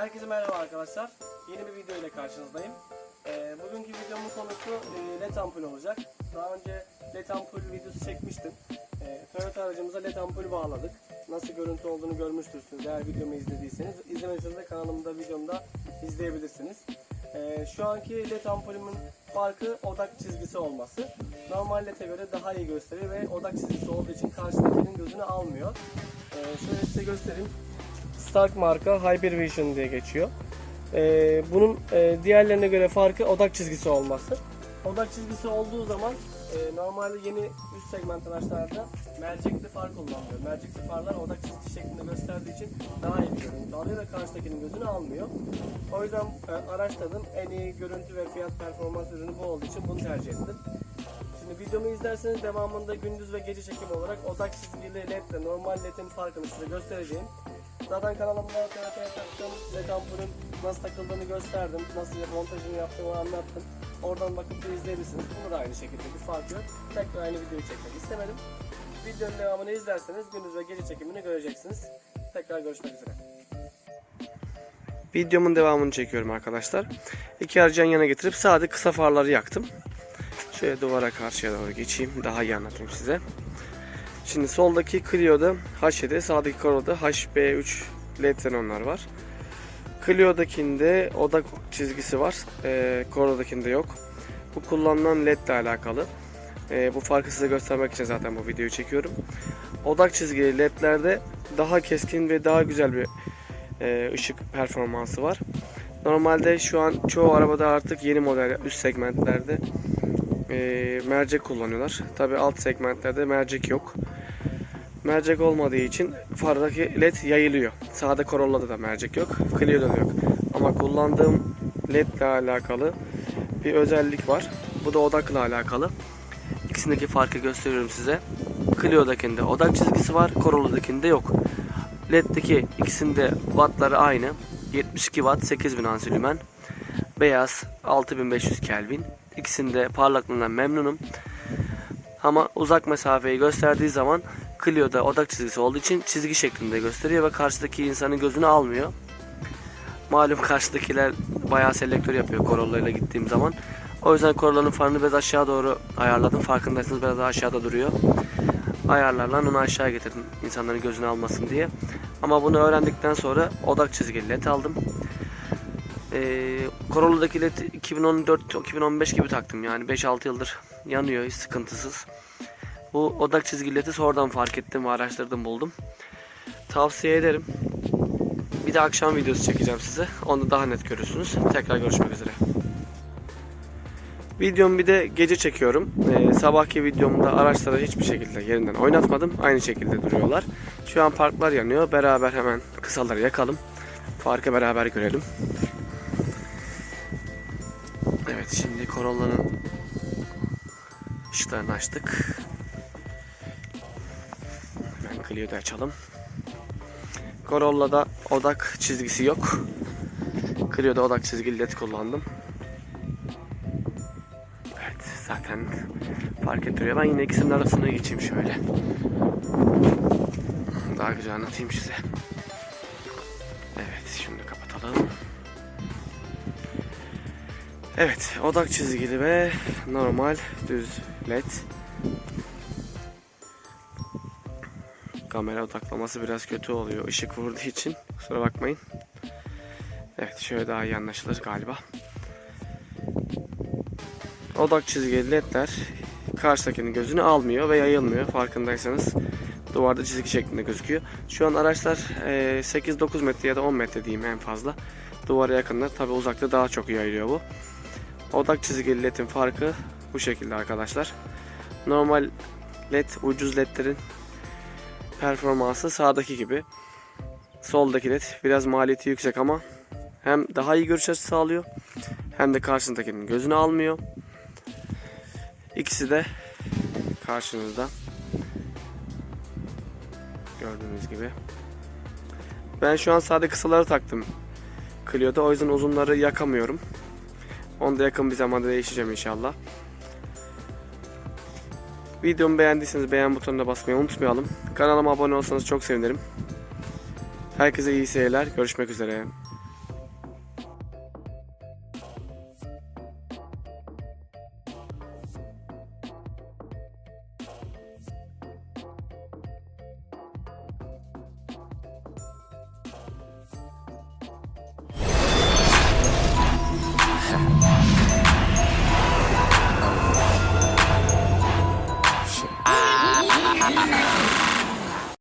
arkadaşlar. Yeni bir video ile karşınızdayım. Ee, bugünkü videomun konusu e, led ampul olacak. Daha önce led ampul videosu çekmiştim. Ee, Toyota aracımıza led ampul bağladık. Nasıl görüntü olduğunu görmüştürsünüz eğer videomu izlediyseniz. İzlemediyseniz de kanalımda videomda izleyebilirsiniz. Ee, şu anki led ampulümün farkı odak çizgisi olması. Normal led'e göre daha iyi gösterir ve odak çizgisi olduğu için karşıdakinin gözünü almıyor. Ee, şöyle size göstereyim. Stark marka Hyper Vision diye geçiyor. Ee, bunun e, diğerlerine göre farkı odak çizgisi olması. Odak çizgisi olduğu zaman e, normalde yeni üst segment araçlarda mercekli far kullanılıyor. Mercekli farlar odak çizgisi şeklinde gösterdiği için daha iyi bir görüntü alıyor ve karşıdakinin gözünü almıyor. O yüzden e, araçladım. En iyi görüntü ve fiyat performans ürünü bu olduğu için bunu tercih ettim. Şimdi videomu izlerseniz devamında gündüz ve gece çekim olarak odak çizgili led ile normal led'in farkını size göstereceğim. Zaten kanalımda TRT'ye taktığım led ampulün nasıl takıldığını gösterdim. Nasıl montajını yaptığımı anlattım. Oradan bakıp da izleyebilirsiniz. Bunu da aynı şekilde bir fark yok. Tekrar aynı videoyu çekmek istemedim. Videonun devamını izlerseniz gündüz ve gece çekimini göreceksiniz. Tekrar görüşmek üzere. Videomun devamını çekiyorum arkadaşlar. İki aracı yan yana getirip sade kısa farları yaktım. Şöyle duvara karşıya doğru geçeyim. Daha iyi anlatayım size. Şimdi soldaki Clio'da H7, sağdaki Corolla'da HB3 LED xenonlar var. Clio'dakinde odak çizgisi var. E, Corolla'dakinde yok. Bu kullanılan LED ile alakalı. E, bu farkı size göstermek için zaten bu videoyu çekiyorum. Odak çizgili LED'lerde daha keskin ve daha güzel bir e, ışık performansı var. Normalde şu an çoğu arabada artık yeni model üst segmentlerde e, mercek kullanıyorlar. Tabi alt segmentlerde mercek yok. Mercek olmadığı için fardaki led yayılıyor. Sağda Corolla'da da mercek yok. Clio'da da yok. Ama kullandığım led ile alakalı bir özellik var. Bu da odakla alakalı. İkisindeki farkı gösteriyorum size. Clio'dakinde odak çizgisi var. Corolla'dakinde yok. LED'deki ikisinde wattları aynı. 72 watt 8000 ansilümen. Beyaz 6500 Kelvin. İkisinde parlaklığından memnunum. Ama uzak mesafeyi gösterdiği zaman Clio'da odak çizgisi olduğu için çizgi şeklinde gösteriyor ve karşıdaki insanın gözünü almıyor. Malum karşıdakiler bayağı selektör yapıyor Corolla ile gittiğim zaman. O yüzden Corolla'nın farını biraz aşağı doğru ayarladım. Farkındaysanız biraz daha aşağıda duruyor. Ayarlarla onu aşağı getirdim insanların gözünü almasın diye. Ama bunu öğrendikten sonra odak çizgili led aldım. Ee, Corolla'daki led 2014-2015 gibi taktım yani 5-6 yıldır yanıyor sıkıntısız. Bu odak çizgili ledi sonradan fark ettim ve araştırdım buldum. Tavsiye ederim. Bir de akşam videosu çekeceğim size. Onu daha net görürsünüz. Tekrar görüşmek üzere. Videomu bir de gece çekiyorum. Ee, sabahki videomda araçları hiçbir şekilde yerinden oynatmadım. Aynı şekilde duruyorlar. Şu an parklar yanıyor. Beraber hemen kısaları yakalım. Farkı beraber görelim. Evet şimdi Corolla'nın ışıklarını açtık. Hemen Clio'da açalım. Corolla'da odak çizgisi yok. Clio'da odak çizgili led kullandım. Evet zaten fark ettiriyor. Ben yine ikisinin arasına geçeyim şöyle. Daha güzel anlatayım size. Evet şimdi kapatalım. Evet odak çizgili ve normal düz led. Kamera odaklaması biraz kötü oluyor ışık vurduğu için. Kusura bakmayın. Evet şöyle daha iyi anlaşılır galiba. Odak çizgili ledler karşıdakinin gözünü almıyor ve yayılmıyor farkındaysanız. Duvarda çizgi şeklinde gözüküyor. Şu an araçlar e, 8-9 metre ya da 10 metre diyeyim en fazla. Duvara yakınlar. Tabi uzakta daha çok yayılıyor bu. Odak çizgili ledin farkı bu şekilde arkadaşlar. Normal led ucuz ledlerin performansı sağdaki gibi. Soldaki led biraz maliyeti yüksek ama hem daha iyi görüş açısı sağlıyor hem de karşındakinin gözünü almıyor. İkisi de karşınızda. Gördüğünüz gibi. Ben şu an sade kısaları taktım. Clio'da o yüzden uzunları yakamıyorum. Onu da yakın bir zamanda değişeceğim inşallah. Videomu beğendiyseniz beğen butonuna basmayı unutmayalım. Kanalıma abone olsanız çok sevinirim. Herkese iyi seyirler. Görüşmek üzere.